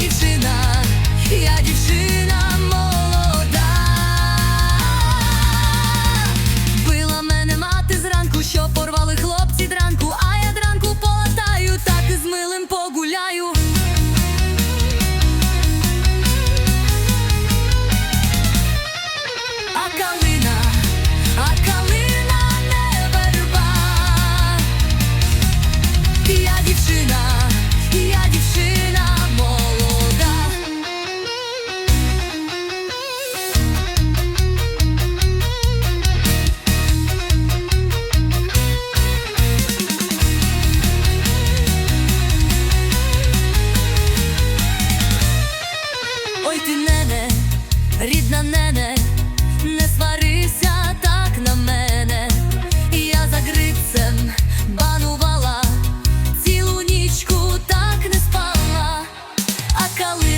дівчина, я дівчина молода, била мене мати зранку, що порвала. рідна нене, не сварися так на мене, я за грицем банувала, цілу нічку так не спала, а коли